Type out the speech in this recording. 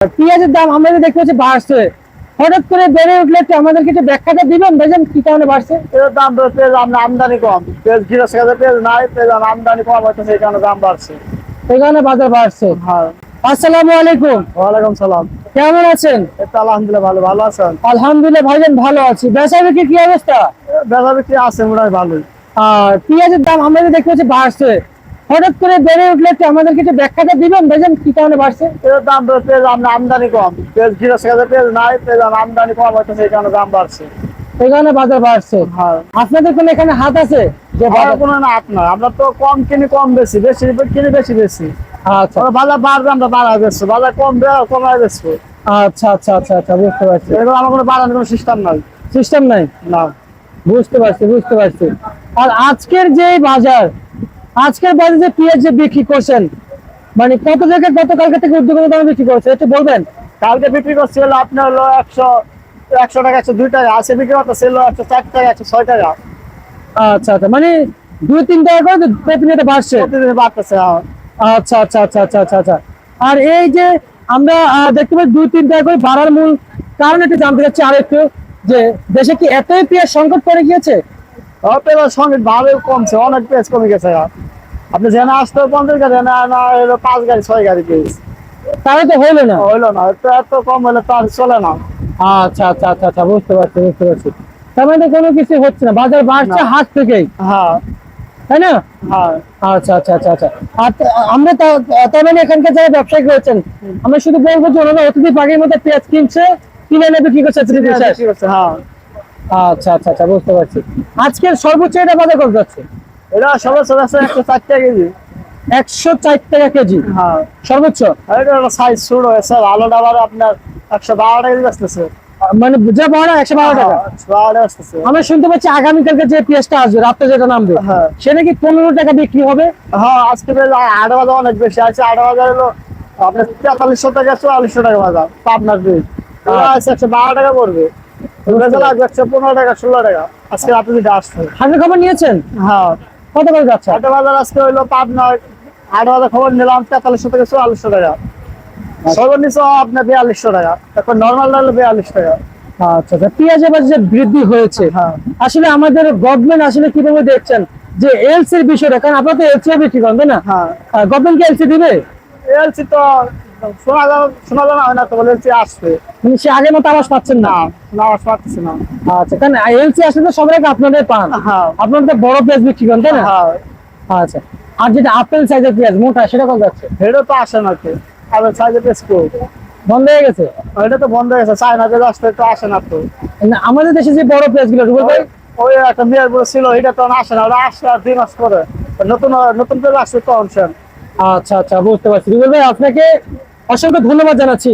পেঁয়াজের দাম আমরা দেখতে পাচ্ছি বাড়ছে। হঠাৎ করে বেড়ে উঠলে আমাদেরকে একটু ব্যাখ্যাটা দিবেন ভাইজান কি কারণে বাড়ছে? পেঁয়াজের দাম পেঁয়াজ আম- আমদানি কম। পেঁয়াজ গিরস কাছে পেঁয়াজ নাই পেঁয়াজ আমদানি কম হচ্ছে সেই কারণে দাম বাড়ছে। এই কারণে বাজার বাড়ছে। হ্যাঁ। আসসালামু আলাইকুম। ওয়ালাইকুম সালাম। কেমন আছেন? আলহামদুলিল্লাহ ভালো ভালো আছেন? আলহামদুলিল্লাহ ভাইজান ভালো আছি। বেচা বিক্রি কি অবস্থা? বেচা বিক্রি আছে মোটামুটি ভালোই। আর পেঁয়াজের দাম আমরা দেখতে পাচ্ছি বাড়ছে। হঠাৎ করে বেড়ে উঠলে আমাদেরকে একটু ব্যাখ্যাটা দিবেন? ভাইজান কি কারণে বাড়ছে? পেঁয়াজের দাম পেঁয়াজ আম- আমদানি কম। পেঁয়াজ গিরস কাছে পেঁয়াজ নাই পেঁয়াজ আমদানি কম হয়তো সেই কারণে দাম বাড়ছে। এই কারণে বাজার বাড়ছে। হ্যাঁ। আপনাদের কোনো এখানে হাত আছে? যে বাজার- কোনো না আপনার আমরা তো কম কিনি কম বেশি। বেশি কিনি বেশি বেশি। আচ্ছা। বাজার বাড়বে আমরা বাড়া বেচবো। বাজার কম বেড়া কমায় বেচবো। আচ্ছা আচ্ছা আচ্ছা আচ্ছা বুঝতে পারছি। এরকম আমার কোনো বাড়ানোর কোনো সিস্টেম নাই। সিস্টেম নাই? না। বুঝতে পারছি বুঝতে পারছি। আর আজকের যে বাজার আজকের বাজারে যে পেঁয়াজ যে বিক্রি করছেন মানে কত জায়গায় কত গতকালকে থেকে উদ্যোগ দামে বিক্রি করছে একটু বলবেন? কালকে বিক্রি করছে হলো আপনার হলো একশো একশো টাকা একশো দুই টাকা আছে বিক্রি করতেছে হলো একশো চার টাকা একশো ছয় টাকা। আচ্ছা আচ্ছা মানে দুই তিন টাকা করে প্রতিনিয়ত বাড়ছে? বাড়তেছে হ্যাঁ। আচ্ছা আচ্ছা আচ্ছা আচ্ছা আচ্ছা আচ্ছা। আর এই যে আমরা দেখতে পাচ্ছি দুই তিন টাকা করে বাড়ার মূল কারণ একটু জানতে চাচ্ছি আর একটু যে দেশে কি এতই পেঁয়াজ সংকট পড়ে গিয়েছে? পেঁয়াজ সঙ্গে ভাবে কমছে অনেক পেঁয়াজ কমে গেছে। আপনি যেন আসতে পঞ্চাশ গাড়ি না না হলো পাঁচ গাড়ি ছয় গাড়ি পেঁয়াজ তাহলে তো হইল না। হইল না এত এত কম হলে তো আর চলে না। আচ্ছা আচ্ছা আচ্ছা আচ্ছা বুঝতে পারছি বুঝতে পারছি। তার মানে কোনো কিছু হচ্ছে না বাজার বাড়ছে হাত থেকেই। হ্যাঁ। তাই না? হ্যাঁ। আচ্ছা আচ্ছা আচ্ছা আচ্ছা। আর আমরা তা- তার মানে এখানকার যারা ব্যবসায়িক রয়েছেন আমরা শুধু বলব যে ওনারা অতিথি পাখির মতো পেঁয়াজ কিনছে কিনে নেবে কি করছে হ্যাঁ। আচ্ছা আচ্ছা আচ্ছা বুঝতে পারছি। আজকের সর্বোচ্চ এটা বাজার কত যাচ্ছে? এটা সবাই চলে আসছে একশো চার টাকা কেজি। একশো চার টাকা কেজি? হ্যাঁ। সর্বোচ্চ? সাইজ ছোট হয়েছে ভালোটা আবার আপনার একশো বারো টাকা কেজি আসতেছে। মানে যা বড় একশো বারো টাকা? বারো আমরা শুনতে পাচ্ছি আগামীকালকে যে পেঁয়াজটা আসবে রাত্রে যেটা নামবে হ্যাঁ। সেটা কি পনেরো টাকা বিক্রি হবে? হ্যাঁ আজকে আট বাজার অনেক বেশি আছে আট বাজার হলো আপনার তেতাল্লিশশো টাকা চুয়াল্লিশশো টাকা বাজার পাবনার বীজ আছে একশো বারো টাকা পড়বে। আসবে একশো পনেরো টাকা ষোলো টাকা আজকে রাতে যেটা আসছে হাটের খবর নিয়েছেন? হ্যাঁ। কত করে যাচ্ছে? আট বাজার আজকে হইল আট বাজার খবর নিলাম তেতাল্লিশশো থেকে চুয়াল্লিশশো টাকা। সর্বনিম্ন আপনার বিয়াল্লিশশো টাকা এখন নর্মাল হলো বিয়াল্লিশ টাকা। আচ্ছা আচ্ছা পেঁয়াজ এবার যে বৃদ্ধি হয়েছে হ্যাঁ। আসলে আমাদের গভর্নমেন্ট আসলে কীভাবে দেখছেন? যে এলসির বিষয়টা কারণ আপনারা তো এলসি বিক্রি করেন তাই না? হ্যাঁ। গভর্নমেন্ট কি এলসি দিবে? এলসি তো শোনা যাবে না তো বলে এলসি আসবে। মানে সে আগের মতো আবাস পাচ্ছেন না? না না আওয়াজ পাচ্ছি না। আচ্ছা কারণ এলসি আসলে তো সবাই আপনাদের পান। হ্যাঁ। আপনারা বড় পেঁয়াজ বিক্রি করেন তাই না? হ্যাঁ। আচ্ছা আর যেটা আপেল সাইজের পেঁয়াজ মোটা সেটা কত যাচ্ছে? তো আসে না বন্ধ হয়ে গেছে? এটা তো বন্ধ হয়ে গেছে চায়না আসতে তো আসে না তো। আমাদের দেশে যে বড় পেঁয়াজগুলো রুবেল ভাই? ওই- ওই একটা মেয়ের বলে ছিল এটা তো আসে না ওটা আসছে আর দুই মাস পরে। নতুন নতুন পেজ আসছে তো আচ্ছা আচ্ছা বুঝতে পারছি। রুবেল ভাই আপনাকে অসংখ্য ধন্যবাদ জানাচ্ছি।